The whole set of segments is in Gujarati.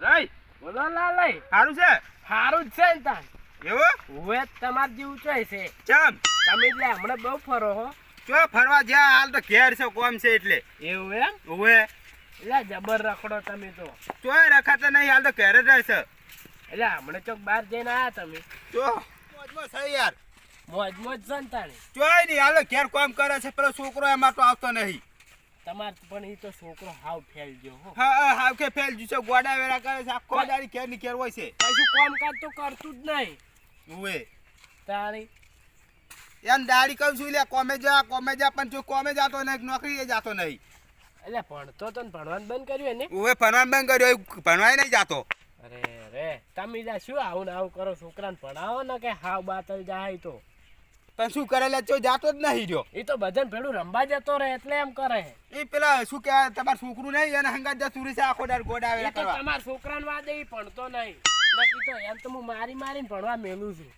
બધાય બોલો લાલય સારું છે? સારું જ છે ને તાન એવું? હવે તમાર જેવું ચોય છે. ચમ. તમે એટલે હમણાં બહુ ફરો હો. ચો ફરવા જ્યાં હાલ તો ઘેર છે કોમ છે એટલે. એવું એમ? ઓવે એટલે જબર રખડો તમે તો. ચોય રખાતા નહીં હાલ તો ઘેર જ એટલે હમણાં ચોક બહાર જઈને આયા તમે. ચો. મોજમાં છે યાર. મોજ મોજ છે ને તાણે ચોય નહીં હાલ ઘેર કોમ કરે છે પેલો છોકરો એમાં તો આવતો નહીં. તમાર પણ એ તો છોકરો હાવ ફેલ ગયો હો હા હાવ કે ફેલ જશે ગોડા વેરા કરે છે આખો દાડી ઘેરની ઘેર હોય છે. કશું કામકાજ તો કરતું જ નહીં. ઓવે. તારી એમ દાડી કહું છું લે કોમે જા કોમે જા પણ જો કોમે જાતો નહીં નોકરીએ જાતો નહીં. એટલે ભણતો તો ભણવાનું બંધ કર્યું ને ઓવે ભણવાનું બંધ કર્યો એ ભણવાય નહીં જાતો. અરે રે તમે શું આવું ને આવું કરો છોકરાને ભણાવો ને કે હાવ બાતલ જાય તો? પણ શું કરે લે જાતો જ નહીં રહ્યો. એ તો બધાને ભેડું રમવા જતો રહે એટલે એમ કરે. એ પેલા શું કહેવાય તમારું છોકરું નહીં એને હંગાત જા સુરી છે આખો દાડ ગોડ આવે તો તમારા છોકરાને વાદે એ ભણતો નહીં. નક્કી તો એમ તો હું મારી મારીને ભણવા મેલું છું.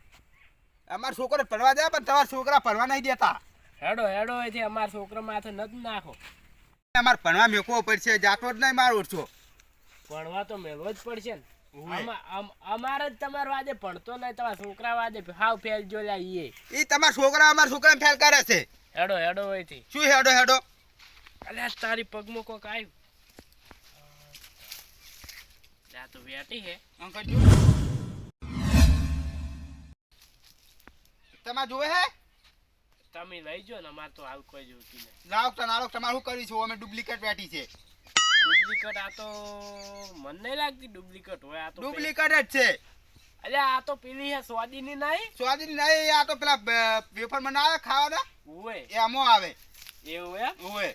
અમાર છોકરો ભણવા દે પણ તમારા છોકરા ભણવા નહીં દેતા. હેડો હેડો એથી અમારા છોકરો માથે નથી નાખો. અમારે ભણવા મેકવો પડશે જાતો જ નહીં મારો ઓછો. ભણવા તો મેળવો જ પડશે ને. અમારે જ તમારા વાદે ભણતો નહીં તમારા છોકરા વાદે હાવ ફેલ જો ઈએ. એ તમારા છોકરા અમારા છોકરા ફેલ કરે છે. હેડો હેડો એથી શું હેડો હેડો? અલ્યા તારી પગમાં કોક આવ્યું આ તો વેટી હે. અંકલ જો. તમારે જોવે હે? તમે લઈ જો ને અમારે તો હાલ કોઈ જોતી નહીં. લાવ તો નાળો તમારે શું કર્યું છે? અમે ડુપ્લિકેટ બેઠી છે. ડુપ્લિકેટ આ તો મને નહીં લાગતી ડુપ્લિકેટ હોય આ તો પેલી- ડુપ્લિકેટ જ છે. અરે આ તો પેલી હે સ્વાદીની નહીં સ્વાદીની નહીં આ તો પેલા વેફર આવે ખાવાના? ઉવે. એમાં આવે. એવું હે ઓય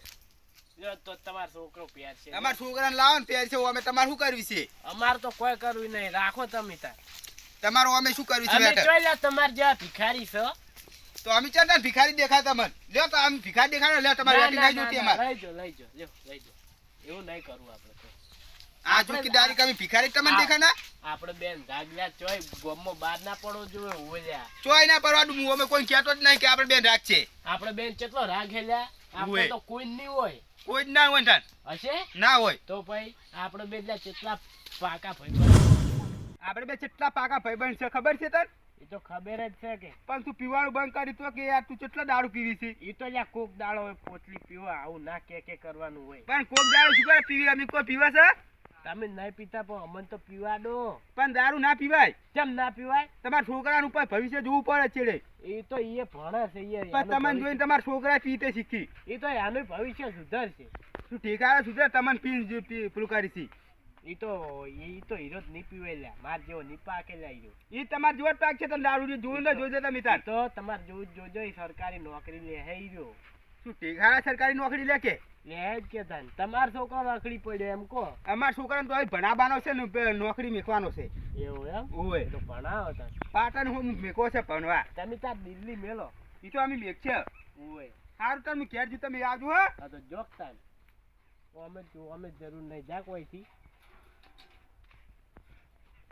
જો તો તમારો છોકરો પ્યાર છે. અમારા છોકરાને લાવો ને છે અમે તમારે શું કરવી છે? અમાર તો કોઈ કરવું નહીં રાખો તમે તાર. તમારું અમે શું કરવી છે અમે બેટા? તમાર જેવા ભિખારી છો. તો અમે ચાલ ભિખારી દેખાય તમને. લ્યો તો આમ ભિખારી દેખાડો લ્યો તમારે વેટી ના, જોતી ના, લઈ જો લઈ જો લ્યો લઈ જો. એવું નહીં કરવું આપણે આ ચોકીદારી કમી ભિખારી તમને આ- ના? આપણે બેન જાગ્યા ચોય ગોમમાં બહાર ના પડવો જોઈએ ઓલ્યા ચોય ના પરવાડું હું અમે કોઈ કહેતો જ નહીં કે આપણે બેન રાખશે. આપણે બેન કેટલો રાખેલ્યા આપણે ઉવે. તો કોઈ નહીં હોય. કોઈ જ ના હોય તાર હશે? ના હોય. તો ભાઈ આપણે બે એટલે કેટલા પાકા ભાઈ આપણે બે કેટલા પાકા ભાઈબંધ છે ખબર છે તને? એ તો ખબર જ છે કે. પણ તું પીવાનું બંધ કરી તો કે યાર તું કેટલા દારૂ પીવી છે? એ તો લ્યા કોક દાડો હોય પોટલી પીવા આવું ના કે કે કરવાનું હોય. પણ કોક દારૂ શું કરે? પીવી અમે કોઈ પીવા છે? તમે નહીં પીતા પણ અમને તો પીવા દો. પણ દારૂ ના પીવાય? કેમ ના પીવાય? તમારા છોકરાનું ઉપર ભવિષ્ય જોવું પડે છેડે. એ તો એ ભણે છે એ પણ તમને જોઈને તમારા છોકરા પીતે શીખી? એ તો એનું ભવિષ્ય સુધરશે. શું ઠેકાણે સુધરે તમને પી- પેલું કરી છે. એ તો એ તો હીરો જ નહીં માર જેવો નીપા કે લઈ હીરો. એ તમારા જેવો જ પાક છે તો દારૂ જોયું ને જોજો તમે તાર તો તમારે જોવું જોજો એ સરકારી નોકરી લે હે હીરો. શું ઠેકાણે સરકારી નોકરી લે કે? લે જ કે તાન. તમાર છોકરો રખડી પડ્યો એમ કો અમાર છોકરાને તો હવે ભણાવવાનો છે ને નોકરી મેકવાનો છે. એવું એમ? ઓય તો ભણાવો તન. પાટણ હું મેકો છે ભણવા. તમે તાર દિલ્હી મેલો. એ તો અમે મેક છે ઓય સારું તમે ઘેર જઈ તમે આવજો હા તો જોક તાન. અમે જો અમે જરૂર નહીં જા કોઈથી.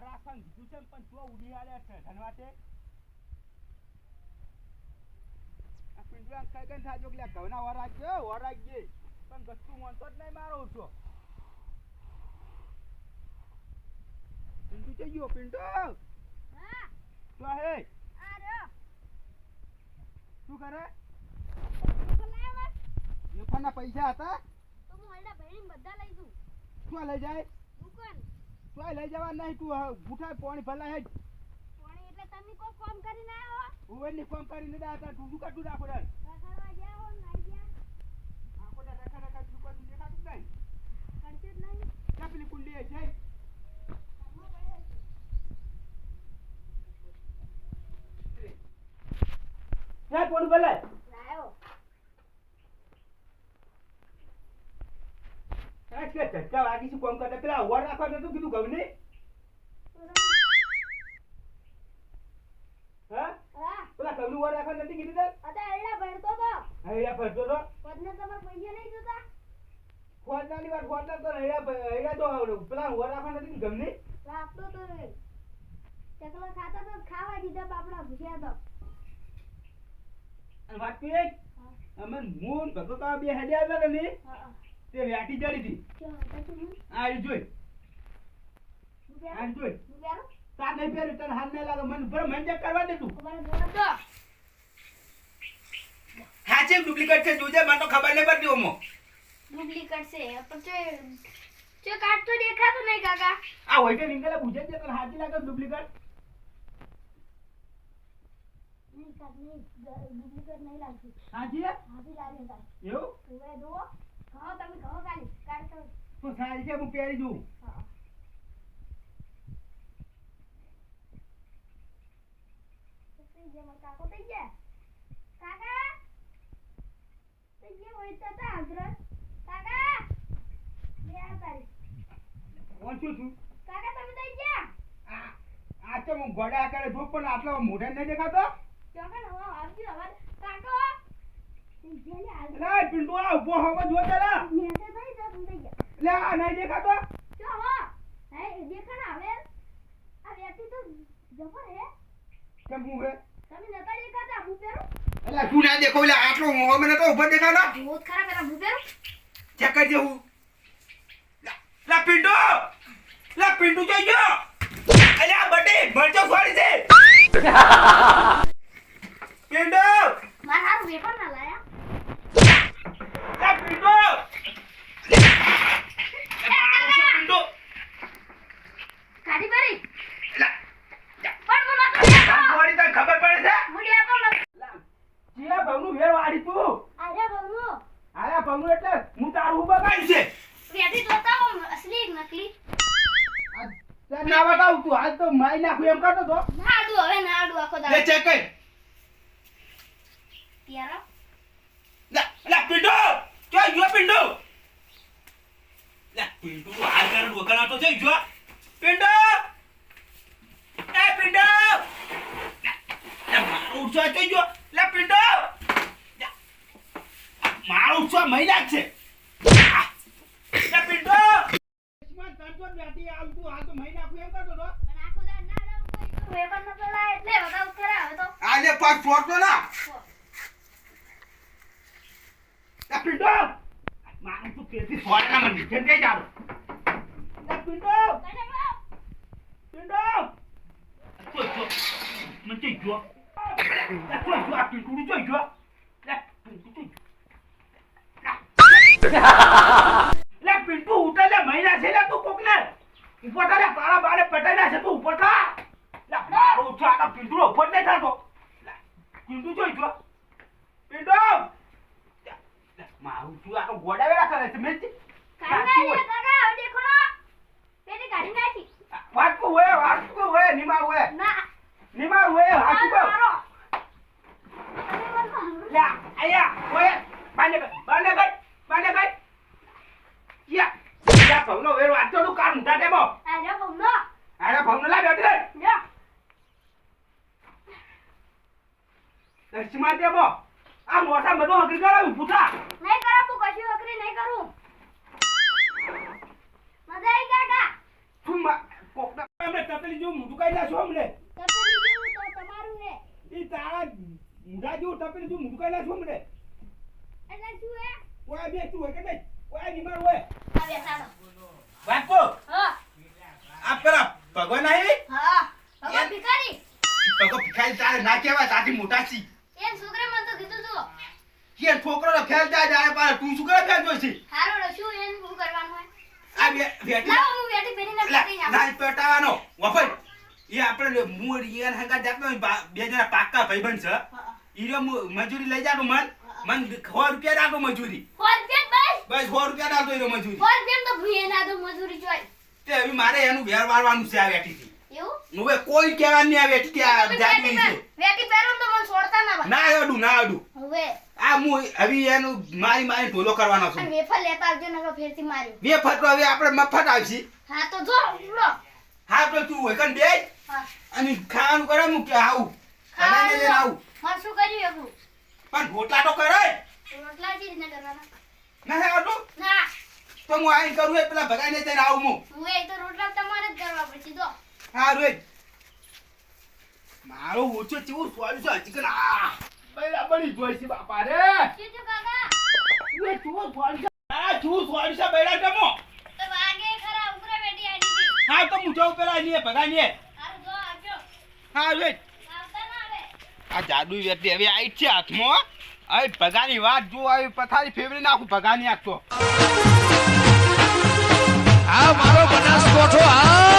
રાખવાનું છે પણ ઉડી છે ધનવાતે. કઈ થાજો કે રાખજે, રાખજે. પણ ગસ્તું માનતો જ નહીં મારો ઓછો. પીંટુ જઈ ગયો, પીંટુ. તો હે, શું કરે? વેફરના પૈસા હતા શું લઈ જાય શું લઈ જવા નહીં તું ઉઠાય પાણી ભલા હેડ. ઉવેરની કોમ કરીને દા હતા તું શું કાઢું રાખો યાર. આખો દા રખા રખા તું કાઢું દેખાતું જ નહીં. ક્યાં પેલી કુંડી છે. હે કોણ બોલે ઝટકા વાગી છે કોમ કરતા પેલા ઓર રાખવા નતું કીધું રાખવા નથી કીધું તાર? એડા ભરતો તો. હા ભરતો તો. પદને તમારે પૈસા નહીં જોતા. ખોટનાની વાત ખોટના તો હેડા હેડા તો પેલા ઓર રાખવા નથી કીધું ગમને? રાખતો તો રે ચકલા ખાતા તો ખાવા દીધા બાપડા ભૂસ્યા તો. અને વાત કરી અમે મૂન ભગો કા બે હજાર આવ્યા ને હા. તે વ્યાટી ચડી હતી. આ જોઈ. આ જોઈ. તાર નહીં પહેર્યું તને હાલ નહીં લાગે. મને બરાબર મને કરવા દે તું. દો. હા છે ડુપ્લિકેટ છે જોજે મને તો ખબર નહીં પડતી ઓમો. ડુપ્લિકેટ છે પણ જો જો કાર્ડ તો દેખાતો નહીં કાકા. આ હોય તો રીંગલા પૂછે છે તને હાથી લાગે ડુપ્લિકેટ? નહીં કાકા નહીં ડુપ્લિકેટ નહીં લાગતું. હાજી હાજી લાગે એવું? હવે જુઓ. કહો તમે કહો કાલી કાર્ડ તો. સારી છે હું પહેરી દઉં હા. કાકો થઈ ગયા? કાકા? થઈ ગયા હોય તો તા કાકા? બે આ તારી. પહોંચું છું કાકા તમે થઈ ગયા આ આ તો હું ગોડા કરે પણ આટલો મોઢા નહીં દેખાતો? ચોકન હવે આવજો હવે કાકો! ગયા ને હાલ લે પિન્ટુ આ ઊભો હવે જો પેલા નેસે થઈ જા થઈ ગયા લે આ નહીં દેખાતો? જો હો. હે દેખણ આવે આ વ્યક્તિ તો જબર હે. કેમ હું હે? તમે નતા દેખાતા હું પહેરું? એટલે તું ના દેખો એટલે આટલો મોહ મને તો ઊભો દેખાતો બહુત ખરાબ પેલા હું પહેરું? ચેક કરી દેવું લા પિન્ટુ લા પિન્ટુ જોઈ ગયો. અલે આ બટે મરચો છોડી દે પિન્ટુ મારા હારું વેપર ના લાયા લા પિન્ટુ પિન્ટુ કાઢી પડી લા પણ મને તો દેખો છોડી તને ખબર પડે છે મુડિયા તો મત જીયા ભાવનું વેર વાળી તું અરે બબલુ આયા ભાવનું એટલે હું તારું હું બગાડ્યું છે વેટી જોતા હો અસલી કે નકલી તે ના બતાવું મારી નાખું એમ કરતો તો. ના આડું હવે ના આડું આખો લે દાડો ચેક કર. પિયારો. લા લા પિંડો જો જો પિંડો લા પિંડો આ કર કરે તો છે જો. પિંડો એ પિંડો લા મારું ઉઠો તો જો લે પિંડો લા, મારું ઉઠો મહિના છે. લે પિંડો બેટી હાલ તો મહિના એમ કરતો તો. આને પાક ફોટો ના? પિન્ટુ મારું તો પેટી ફોટના મને નીચે બા પિન્ટુ જો. લા ઉઠે લે મહિના છે લે તું કોકને. ઉપર થા લે તારા બારે પટાઈ ના છે તું ઉપર થા મારું છે આ પિન્ટુ નો ઉપર નહીં થાતો. પિન્ટુ જોઈ જો. લા, મારું છું આ તો ગોડા વેરા કરે છે મેં કાઢી નાખી કાકા હવે દેખો ના પેટી કાઢી નાખી વાટકું હોય વાટકું હોય નિમાર હોય ના નિમાર હોય હાચું કહો મારો અરે બાબા લ્યા આયા હોય બાને કર બાને કર બાને કર યા યા ભવનો વેરો આટલો તું કામ મુઠા દેમો અરે બમનો અરે ભવનો લા બેઠી રે લ્યો દક્ષિમા બો. આ મોસા બધો હકરી કરાવું પૂછા નહીં કરાવું કશી હકરી નહીં કરું. મજા આવી કાકા તું? મા કોકડા અમે તપેલી જેવું મોઢું કાઢી નાખો અમને? તપેલી જેવું તો તમારું ને ઈ તારા મુઢા જેવું તપેલી જેવું મોઢું કાઢી નાખો અમને. એટલે શું હે? ઓય બેસતું હોય કે નહીં? ઓય નિમાર હોય? આ બેસાડો વાટકો હા. આ પેલા ભગવાન આવી હા. ભગવાન ભિખારી? ભગવાન ભિખારી તારે ના કહેવાય તાથી મોટા છી એમ છોકરા મને તો કીધું તો. કે છોકરો ને ફેલ જાય જાય પણ તું શું કરે ફેલ જોઈ છે હારો રો શું એમ શું કરવાનું હોય? આ બે બેટી લાવ હું બેટી પહેરીને પકડી ના પેટાવાનો. વફર એ આપણે હું રિયન હંગા જાતો બા- જણા પાક્કા ભાઈબંધ છે. ઈરો મજૂરી લઈ જાતો મન. મન 100 રૂપિયા રાખો મજૂરી. ફોન પે બસ? બસ 100 રૂપિયા રાખતો ઈરો મજૂરી. 100 રૂપિયા તો ભૂયે ના દો મજૂરી જોઈ તે હવે મારે એનું ઘેર વાળવાનું છે આ વેટીથી. એવું હવે કોઈ કહેવા નહીં આવે કે આ જાતની છે. વેટી પહેરો તો મને છોડતા ના ના અડું ના અડું. હવે. આ હું હવે એનું મારી મારી ઢોલો કરવાનો છું. વેફર લેતા આવજો ને ફેરથી માર્યો. બે તો હવે આપણે મફત આવશે. હા તો જો લો હા તો તું હોય કન બે? અને ખાવાનું કરે હું કે આવું? ખાવાનું લઈને આવું? મારે શું કર્યું એકલું પણ રોટલા તો કરે. રોટલા જ રીતના કરવાના? ના આવતું ના. તો હું આઈ કરું એ પેલા ભગાઈને ત્યાં આવું હું. હું એ તો રોટલા તમારે જ કરવા પડશે જો. હા રોજ મારો ઓછો ચેવું સ્વાદ છે હજી આ. બરાબરી જોઈ છે બાપા રે. એ ચૂવો સ્વાદ છે? આ ચૂવો સ્વાદ છે બૈરા ટમો તો વાગે ખરા ઉમરા બેટી આડી હતી હા તો હું જાઉં પેલા ને ભગાઈને હારું જો આવજો. હા રોજ આવતા ના આવે. આ જાદુ વ્યક્તિ હવે આવી જ છે હાથમાં હવે ભગાની વાત જો આવી પથારી ફેવરી નાખું ભગાની આખતો હા મારો બનાસકોઠો આ